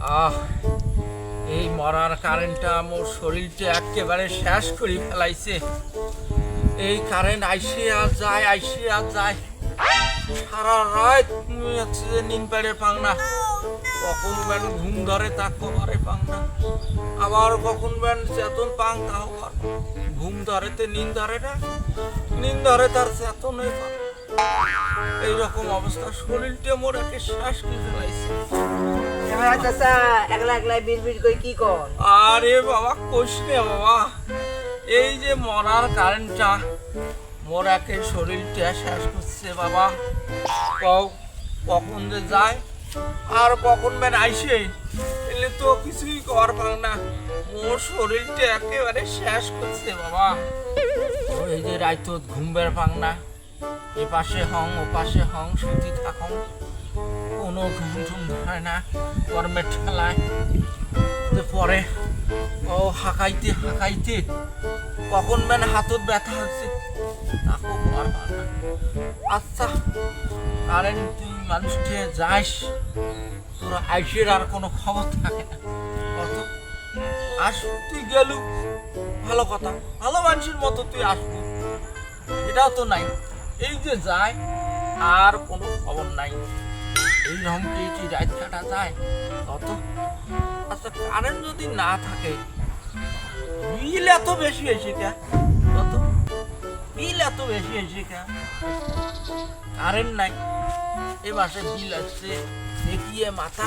আহ, এই মরার কারেন্টটা মোর শরীরটা একেবারে শেষ করে ফেলাইছে। এই কারেন্ট আইসে আর যায়, আইসে আর যায়। সারা রাত নিন পেড়ে পাং না। কখন ব্যান ঘুম ধরে তা কবারে পাং না। আবার কখন ব্যান চেতন পাং তাও ঘুম ধরে তে নিন ধরে না নিন ধরে তার চেতনই পাং এইরকম অবস্থা শরীরটা মোর একে শ্বাস একলা একলা বিড় করে কি কর? আরে বাবা কোষ নে বাবা। এই যে মরার কারেন্টটা মোর একে শরীরটা শেষ করছে বাবা। কখন যে যায় আর কখন বেন আইসে এলে তো কিছুই কর পাং না। মোর শরীরটা একেবারে শেষ করছে বাবা। ওই যে রাইত ঘুমবের পাং না। এ পাশে হং ও পাশে হং সুতি থাকং। কোনো ঘুম টুম ধরে না কর্মের ঠেলায়। পরে, ও হাঁকাইতে হাঁকাইতে কখন বেন হাতত ব্যথা হচ্ছে তাকে আর আচ্ছা কারেন্ট তুই মানুষকে যাস, তোর আইসের আর কোনো খবর থাকে না। কত আস তুই গেলু। ভালো কথা, ভালো মানুষের মতো তুই আসব। এটাও তো নাই। এই যে যায়, আর কোনো খবর নাই। এই রকমকে কি রাত কাটা যায় কত আচ্ছা কারেন্ট যদি না থাকে বিল এত বেশি হয়েছে কে? কত বিল এত বেশি হয়েছে কে? কারেন্ট নাই। এ মাসে বিল আসছে, দেখিয়ে মাথা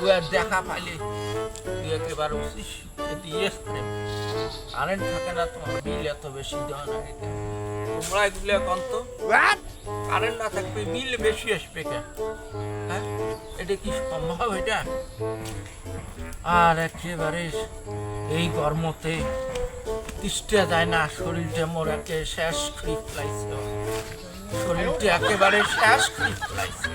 তুই দেখা পাইলে। তুই একেবারে উচিস কারেন্ট থাকে না তোমার বিল এত বেশি দেওয়া না তোমরা এগুলো এখন তো কারেন্ট না থাকবে বিল বেশি আসবে কেন? হ্যাঁ? এটা কি সম্ভব এটা? আর একেবারে এই গরমতে তিষ্টা যায় না শরীরটা মোর একে শেষ করে লাগছে। শরীরটা একেবারে শেষ করে ফেলাইছে